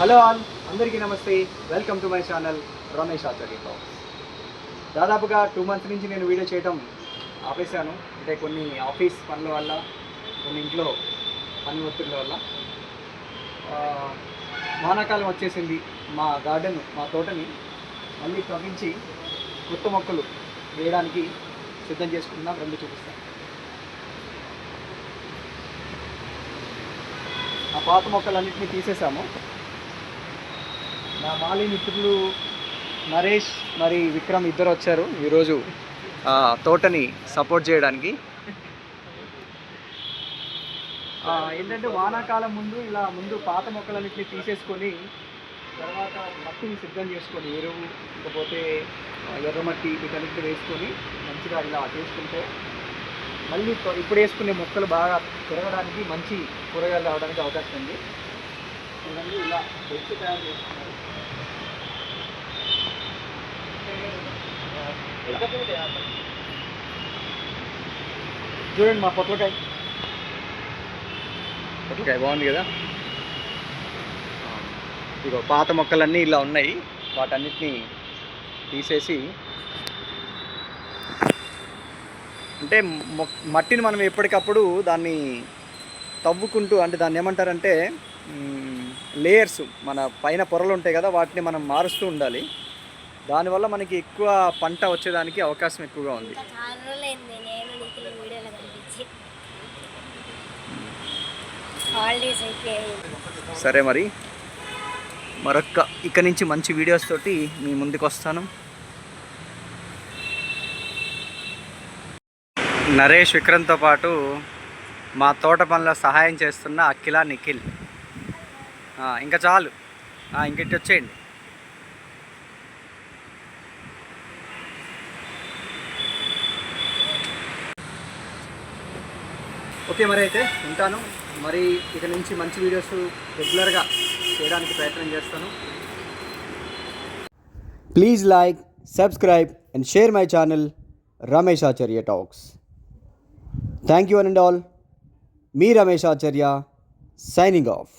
Hello all అందరికీ నమస్తే. Welcome to my channel Ramesh Acharya talks. దాదాపుగా టూ మంత్స్ నుంచి నేను వీడియో చేయడం ఆపేశాను. అంటే కొన్ని ఆఫీస్ పనుల వల్ల కొన్ని ఇంట్లో పని ఒత్తిళ్ళ వల్ల. వానాకాలం వచ్చేసింది మా గార్డెన్ మా తోటని మళ్ళీ తవ్వించి కొత్త మొక్కలు వేయడానికి సిద్ధం చేసుకుంటున్నాం రెండు చూపిస్తాను ఆ పాత మొక్కలన్నింటినీ తీసేసాము. నా మాలి మిత్రులు నరేష్ మరి విక్రమ్ ఇద్దరు వచ్చారు. ఈరోజు తోటని సపోర్ట్ చేయడానికి. ఏంటంటే వానాకాలం ముందు ఇలా ముందు పాత మొక్కలన్నింటినీ తీసేసుకొని తర్వాత మట్టిని సిద్ధం చేసుకొని ఎరువు ఇకపోతే ఎర్రమట్టి వీటన్నిటిని వేసుకొని మంచిగా ఇలా చేసుకుంటే మళ్ళీ ఇప్పుడు వేసుకునే మొక్కలు బాగా పెరగడానికి మంచి కూరగాయలు రావడానికి అవకాశం ఉంది. ఇలా బెడ్స్ తయారు చేస్తున్నారు చూడండి మా పొట్లకాయ పొట్లకాయ బాగుంది కదా? ఇగో పాత మొక్కలన్నీ ఇలా ఉన్నాయి. వాటన్నిటిని తీసేసి అంటే మట్టిని మనం ఎప్పటికప్పుడు దాన్ని తవ్వుకుంటూ అంటే దాన్ని ఏమంటారంటే లేయర్స్ మన పైన పొరలు ఉంటాయి కదా వాటిని మనం మారుస్తూ ఉండాలి. దానివల్ల మనకి ఎక్కువ పంట వచ్చేదానికి అవకాశం ఎక్కువగా ఉంది. సరే మరి. మరొక్క ఇక నుంచి మంచి వీడియోస్ తోటి మీ ముందుకు వస్తాను. నరేష్ విక్రమ్తో పాటు మా తోట పనుల సహాయం చేస్తున్న అఖిల నిఖిల్. ఇంకా చాలు. ఆ, ఇంకెట్టి వచ్చేయండి ఓకే మరి అయితే ఉంటాను. మరి ఇక నుంచి మంచి వీడియోస్ రెగ్యులర్గా చేయడానికి ప్రయత్నం చేస్తాను. Please like subscribe and share my channel Ramesh Acharya talks thank you and all me Ramesh Acharya signing off